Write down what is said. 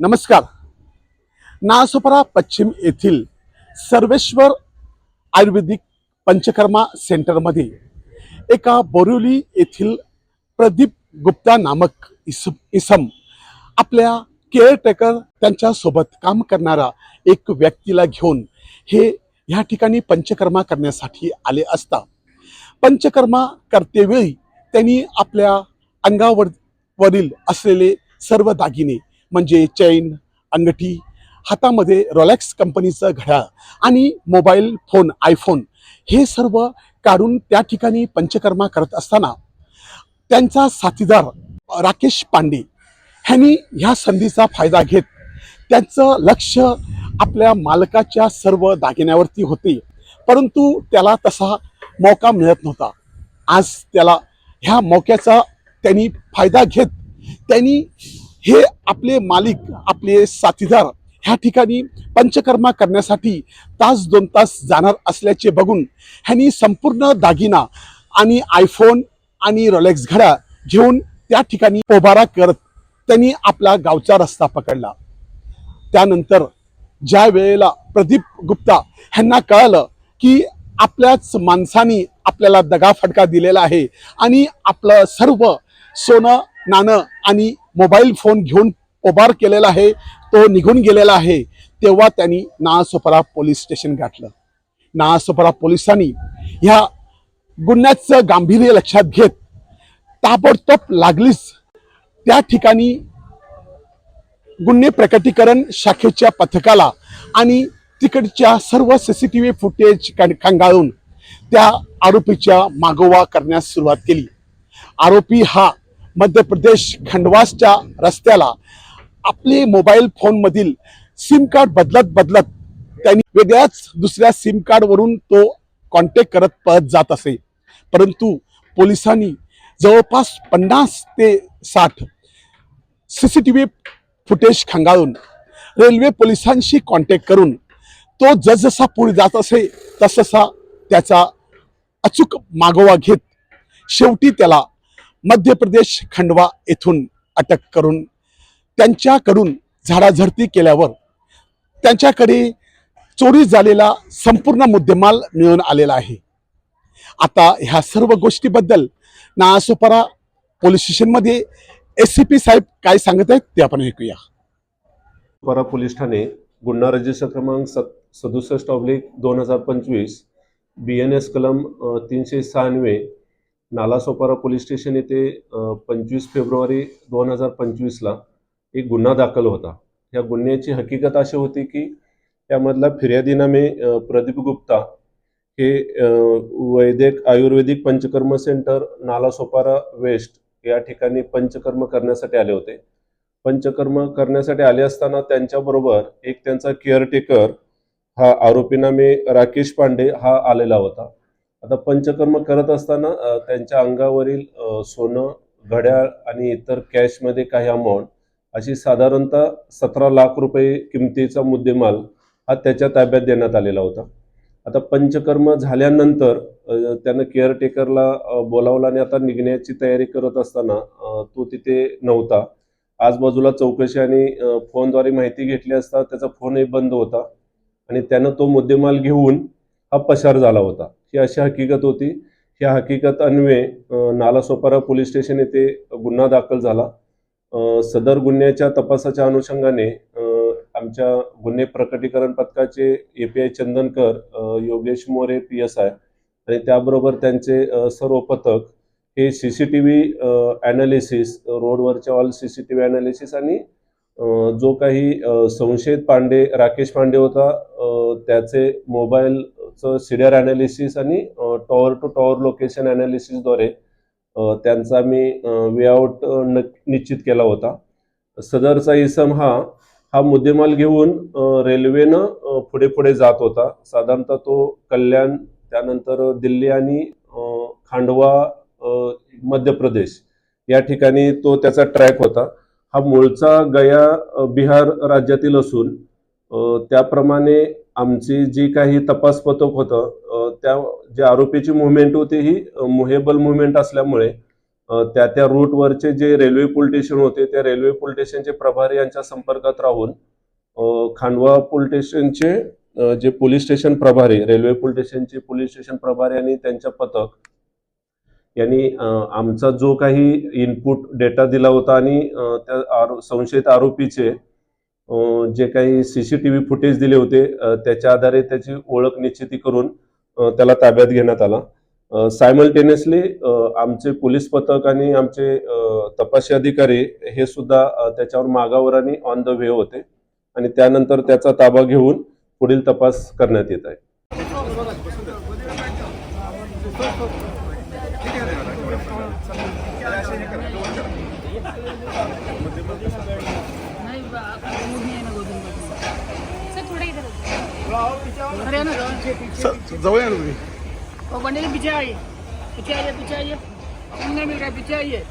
नमस्कार. नासोपरा पश्चिम येथील सर्वेश्वर आयुर्वेदिक पंचकर्मा सेंटरमध्ये एका बोरिवली येथील प्रदीप गुप्ता नामक इस इसम आपल्या केअरटेकर त्यांच्यासोबत काम करणारा एक व्यक्तीला घेऊन हे ह्या ठिकाणी पंचकर्मा करण्यासाठी आले असता. पंचकर्मा करतेवेळी त्यांनी आपल्या अंगावर वरील असलेले सर्व दागिने म्हणजे चैन अंगठी हातामध्ये रॉलॅक्स कंपनीचं घड्याळ आणि मोबाईल फोन आयफोन हे सर्व काढून त्या ठिकाणी पंचकर्मा करत असताना त्यांचा साथीदार राकेश पांडे ह्यांनी ह्या संधीचा फायदा घेत त्यांचं लक्ष आपल्या मालकाच्या सर्व दागिन्यावरती होते. परंतु त्याला तसा मौका मिळत नव्हता. आज त्याला ह्या मौक्याचा त्यांनी फायदा घेत त्यांनी हे आपले मालिक आपले साथीदार ह्या ठिकाणी पंचकर्मा करण्यासाठी तास दोन तास जाणार असल्याचे बघून ह्यांनी संपूर्ण दागिना आणि आयफोन आणि रोलेक्स घड्या घेऊन त्या ठिकाणी पोबारा करत त्यांनी आपला गावचा रस्ता पकडला. त्यानंतर ज्या वेळेला प्रदीप गुप्ता ह्यांना कळालं की आपल्याच माणसानी आपल्याला दगाफटका दिलेला आहे आणि आपलं सर्व सोनं नाणं आणि मोबाईल फोन घेऊन पोबार केलेला आहे तो निघून गेलेला आहे तेव्हा त्यांनी नासोपरा पोलीस स्टेशन गाठलं. नासोपरा पोलिसांनी ह्या गुन्ह्याचं गांभीर्य लक्षात घेत ताबडतोब लागलीच. त्या ठिकाणी गुन्हे प्रकटीकरण शाखेच्या पथकाला आणि तिकडच्या सर्व C C T V footage कंगाळून त्या आरोपीच्या मागोवा करण्यास सुरुवात केली. आरोपी हा मध्य प्रदेश खंडवासच्या रस्त्याला आपले मोबाईल फोनमधील सिम कार्ड बदलत बदलत त्यांनी वेगळ्याच दुसऱ्या सिम कार्डवरून तो कॉन्टॅक्ट करत पळत जात असे. परंतु पोलिसांनी जवळपास पन्नास ते साठ C C T V footage खंगाळून railway पोलिसांशी कॉन्टॅक्ट करून तो जसजसा पुढे जात असे तससा त्याचा अचूक मागोवा घेत शेवटी त्याला मध्य प्रदेश खंडवा येथून अटक करून त्यांच्याकडून झाडाझडती केल्यावर त्यांच्याकडे चोरी झालेला संपूर्ण मुद्देमाल मिळून आलेला आहे. आता ह्या सर्व गोष्टीबद्दल नासोपारा पोलीस स्टेशनमध्ये एस सी पी साहेब काय सांगत आहेत ते आपण ऐकूया. परा पोलीस ठाणे गुन्हा रजिस्टर क्रमांक सत सदुसष्ट ऑब्लिक दोन हजार पंचवीस बी एन एस कलम तीनशे शहाण्णव नालासोपारा पोलीस स्टेशन येथे पंचवीस फेब्रुवारी दोन हजार पंचवीसला एक गुन्हा दाखल होता. या गुन्ह्याची हकीकत अशी होती की त्यामधला फिर्यादीनामे प्रदीप गुप्ता हे वैदिक आयुर्वेदिक पंचकर्म सेंटर नालासोपारा वेस्ट या ठिकाणी पंचकर्म करण्यासाठी आले होते. पंचकर्म करण्यासाठी आले असताना त्यांच्याबरोबर एक त्यांचा केअरटेकर हा आरोपीनामे राकेश पांडे हा आलेला होता. आता पंचकर्म करत असताना त्यांच्या अंगावरील सोनं घड्याळ आणि इतर कॅशमध्ये काही अमाऊंट अशी साधारणतः सतरा लाख रुपये किमतीचा मुद्देमाल हा त्याच्या ताब्यात देण्यात आलेला होता. आता पंचकर्म झाल्यानंतर त्यानं केअरटेकरला बोलावला आणि आता निघण्याची तयारी करत असताना तो तिथे नव्हता. आजबाजूला चौकशी आणि फोनद्वारे माहिती घेतली असता त्याचा फोनही बंद होता आणि त्यानं तो मुद्देमाल घेऊन हा पसार झाला होता. ही अशी हकीकत होती. ह्या हकीकत अन्वये नालासोपारा पोलीस स्टेशन येथे गुन्हा दाखल झाला. सदर गुन्ह्याच्या तपासाच्या अनुषंगाने आमच्या गुन्हे प्रकटीकरण पथकाचे A P I Chandankar Yogesh More P S I आणि त्याबरोबर त्यांचे सर्व पथक हे C C T V analysis रोडवरच्या all C C T V analysis आणि जो काही संशयित पांडे राकेश पांडे होता त्याचे मोबाईल त्यांचं मोबाईलचं अनालिसिस ॲनालिसिस आणि टॉवर टू टॉवर लोकेशन ॲनालिसिसद्वारे त्यांचा त्यांचा वे वेआउट निश्चित केला होता. सदरचा इसम हा हा मुद्देमाल घेऊन रेल्वेनं पुढे पुढे जात होता. साधारणतः तो कल्याण त्यानंतर दिल्ली आणि खांडवा मध्य प्रदेश या ठिकाणी तो त्याचा ट्रॅक होता. हा मूळचा गया बिहार राज्यातील असून त्याप्रमाणे आमची जी काही तपास पथक होतं त्या जे आरोपीची मुवमेंट होती ही मुहेबल मुवमेंट असल्यामुळे त्या त्या रूटवरचे जे रेल्वे पुल स्टेशन होते त्या रेल्वे पोलीस स्टेशनचे प्रभारी यांच्या संपर्कात राहून खांडवा पोल स्टेशनचे जे पोलीस स्टेशन प्रभारी रेल्वे पुल स्टेशनचे पोलीस स्टेशन प्रभारी आणि त्यांच्या पथक यांनी आमचा जो काही इनपुट डेटा दिला होता आणि त्या आरो संशयित आरोपीचे जे काही सीसीटीव्ही फुटेज दिले होते त्याच्या आधारे त्याची ओळख निश्चिती करून त्याला ताब्यात घेण्यात आला. सायमल्टेनियसली आमचे पोलीस पथक आणि आमचे तपासी अधिकारी हे सुद्धा त्याच्यावर मागावर आणि ऑन द वे होते. आणि त्यानंतर त्याचा ताबा घेऊन पुढील तपास करण्यात येत आहे. सर पीछे जवळ या ना तुम्ही. हो, वो बंडे पीछे आइए. पीछे आइए पीछे आइए. नहीं मिल रहा पीछे आइए.